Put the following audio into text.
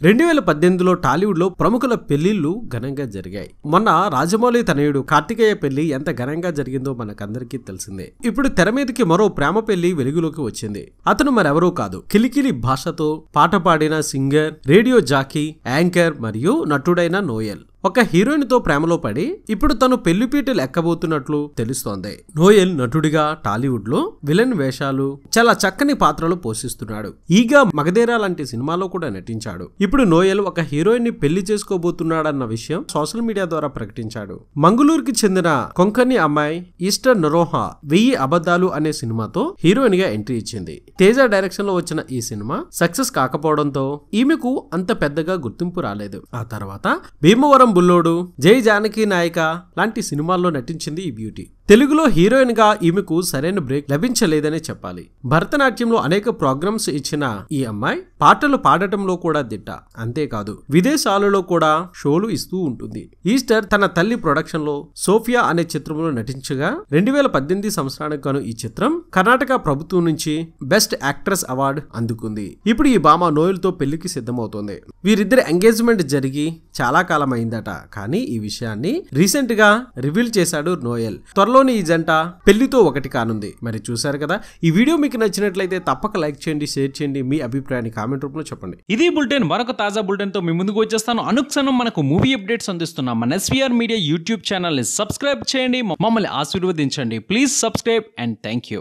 రెండు వేల పద్దెనిమిదిలో టాలీవుడ్లో ప్రముఖుల పెళ్ళిళ్ళు ఘనంగా జరిగాయి. మొన్న రాజమౌళి తనయుడు కార్తికేయ పెళ్ళి ఎంత ఘనంగా జరిగిందో మనకందరికీ తెలిసిందే. ఇప్పుడు తెర మీదకి మరో ప్రేమ పెళ్ళి వెలుగులోకి వచ్చింది. అతను మరెవరూ కాదు. కిలికిలి భాషతో పాట పాడిన సింగర్ రేడియో జాకీ యాంకర్ మరియు నటుడైన నోయల్. ఒక హీరోయిన్తో ప్రేమలో పడి ఇప్పుడు తను పెళ్ళిపీటలు ఎక్కబోతున్నట్లు తెలుస్తోంది. నోయల్ నటుడిగా టాలీవుడ్లో విలన్ వేషాలు చాలా చక్కని పాత్రలు పోషిస్తున్నాడు. ఈగా మగధేరా లాంటి సినిమాలో కూడా నటించాడు. ఇప్పుడు నోయల్ ఒక హీరోయిన్ని పెళ్ళి చేసుకోబోతున్నాడన్న విషయం సోషల్ మీడియా ద్వారా ప్రకటించాడు. మంగళూరుకి చెందిన కొంకణి అమ్మాయి ఈస్టర్ నరోహా వెయ్యి అబద్ధాలు అనే సినిమాతో హీరోయిన్గా ఎంట్రీ ఇచ్చింది. తేజ డైరెక్షన్లో వచ్చిన ఈ సినిమా సక్సెస్ కాకపోవడంతో ఈమెకు అంత పెద్దగా గుర్తింపు రాలేదు. ఆ తర్వాత భీమవరం బుల్లోడు జై జానకి నాయక లాంటి సినిమాల్లో నటించింది ఈ బ్యూటీ. తెలుగులో హీరోయిన్గా ఈమెకు సరైన బ్రేక్ లభించలేదనే చెప్పాలి. భరతనాట్యంలో అనేక ప్రోగ్రామ్స్ ఇచ్చిన ఈ అమ్మాయి పాటలు పాడటంలో కూడా దిట్ట. అంతేకాదు విదేశాలలో కూడా షోలు ఇస్తూ ఉంటుంది. ఈస్టర్ తన తల్లి ప్రొడక్షన్లో సోఫియా అనే చిత్రంలో నటించగా రెండు వేల పద్దెనిమిది సంవత్సరానికి గాను ఈ చిత్రం కర్ణాటక ప్రభుత్వం నుంచి బెస్ట్ యాక్ట్రెస్ అవార్డు అందుకుంది. ఇప్పుడు ఈ భామ నోయల్తో పెళ్ళికి సిద్ధమవుతోంది. వీరిద్దరి ఎంగేజ్మెంట్ జరిగి చాలా కాలం అయిందట కానీ ఈ విషయాన్ని రీసెంట్గా రివీల్ చేశాడు నోయల్. త్వరలోని ఈ జంట పెళ్ళితో ఒకటి కానుంది. మరి చూశారు కదా ఈ వీడియో మీకు నచ్చినట్లయితే తప్పక లైక్ చేయండి షేర్ చేయండి మీ అభిప్రాయాన్ని కామెంట్ రూపంలో చెప్పండి. ఇది బులెటిన్ మరొక తాజా బులెటిన్తో మీ ముందుకు వచ్చేస్తాను. అనుక్షణం మనకు మూవీ అప్డేట్స్ అందిస్తున్నాం మన ఎస్వీఆర్ మీడియా యూట్యూబ్ ఛానల్ని సబ్స్క్రైబ్ చేయండి మమ్మల్ని ఆశీర్వదించండి. Please subscribe and thank you